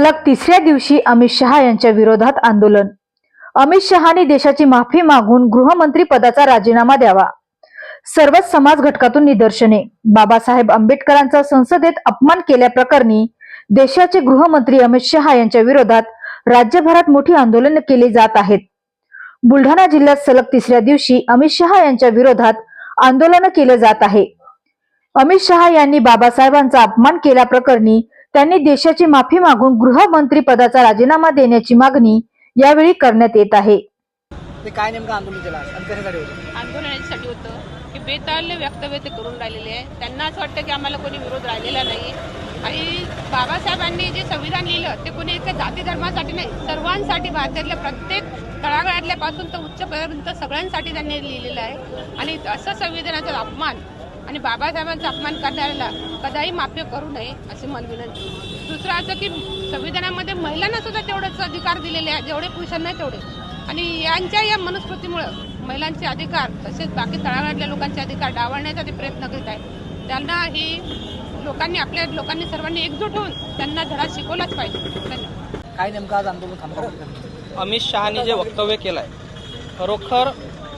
सलग तिसऱ्या दिवशी अमित शहा यांच्या विरोधात आंदोलन. अमित शहानी देशाची माफी मागून गृहमंत्री पदाचा राजीनामा द्यावा. सर्वच समाज घटकातून निदर्शने. बाबासाहेब आंबेडकरांचा संसदेत अपमान केल्याप्रकरणी देशाचे गृहमंत्री अमित शहा यांच्या विरोधात राज्यभरात मोठी आंदोलन केली जात आहेत. बुलढाणा जिल्ह्यात सलग तिसऱ्या दिवशी अमित शहा यांच्या विरोधात आंदोलन केले जात आहे. अमित शहा यांनी बाबासाहेबांचा अपमान केल्याप्रकरणी त्यांनी देशाची माफी मागून गृहमंत्री पदाचा राजीनामा देण्याची मागणी यावेळी करण्यात येत आहे. ते काय नेमकं आंदोलन केलं होतं आंदोलन याच्यासाठी होतं? की बेताल्य वक्तव्य ते करून राहिलेले आहे. त्यांना असं वाटतं की आम्हाला कोणी विरोध राहिलेला नाही. आणि बाबासाहेबांनी जे संविधान लिहिलं ते कोणी एका जाती धर्मासाठी नाही सर्वांसाठी भारतातल्या प्रत्येक तळागाळातल्यापासून तर उच्चपर्यंत सगळ्यांसाठी त्यांनी लिहिलेलं आहे. आणि असं संविधानाचा अपमान आणि बाबासाहेबांचा अपमान करणाऱ्याला कदाही माफी करू नये अशी मला विनंती. दुसरं असं की संविधानामध्ये महिलांना सुद्धा तेवढेच अधिकार दिलेले आहेत जेवढे पुरुषांना तेवढे. आणि यांच्या या मनस्कृतीमुळं महिलांचे अधिकार तसेच बाकी तळागाळातल्या लोकांचे अधिकार डावलण्याचा ते प्रयत्न करीत आहेत. त्यांना ही लोकांनी आपल्या लोकांनी सर्वांनी एकजूट होऊन त्यांना धडा शिकवलाच पाहिजे. धन्यवाद. काय नेमकं आज आंदोलन थांबवलं अमित शहानी जे वक्तव्य केलं आहे खरोखर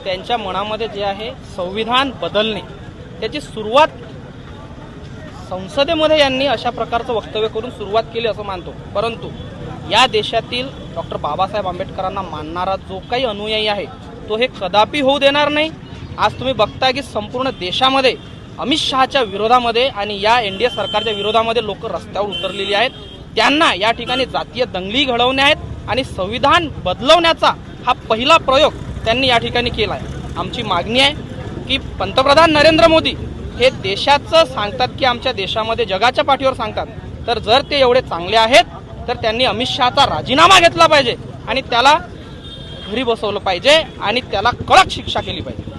त्यांच्या मनामध्ये जे आहे संविधान बदलणे त्याची सुरुवात संसदेमध्ये यांनी अशा प्रकारचं वक्तव्य करून सुरुवात केली असं मानतो. परंतु या देशातील डॉक्टर बाबासाहेब आंबेडकरांना मानणारा जो काही अनुयायी आहे तो हे कदापि होऊ देणार नाही. आज तुम्ही बघताय की संपूर्ण देशामध्ये अमित शहाच्या विरोधामध्ये आणि या एन डी ए सरकारच्या विरोधामध्ये लोक रस्त्यावर उतरलेली आहेत. त्यांना या ठिकाणी जातीय दंगली घडवणे आहेत आणि संविधान बदलवण्याचा हा पहिला प्रयोग त्यांनी या ठिकाणी केला आहे आमची मागणी आहे की पंतप्रधान नरेंद्र मोदी हे देशाचं सांगतात की आमच्या देशामध्ये जगाच्या पाठीवर सांगतात. तर जर ते एवढे चांगले आहेत तर त्यांनी अमित शहाचा राजीनामा घेतला पाहिजे आणि त्याला घरी बसवलं पाहिजे आणि त्याला कडक शिक्षा केली पाहिजे.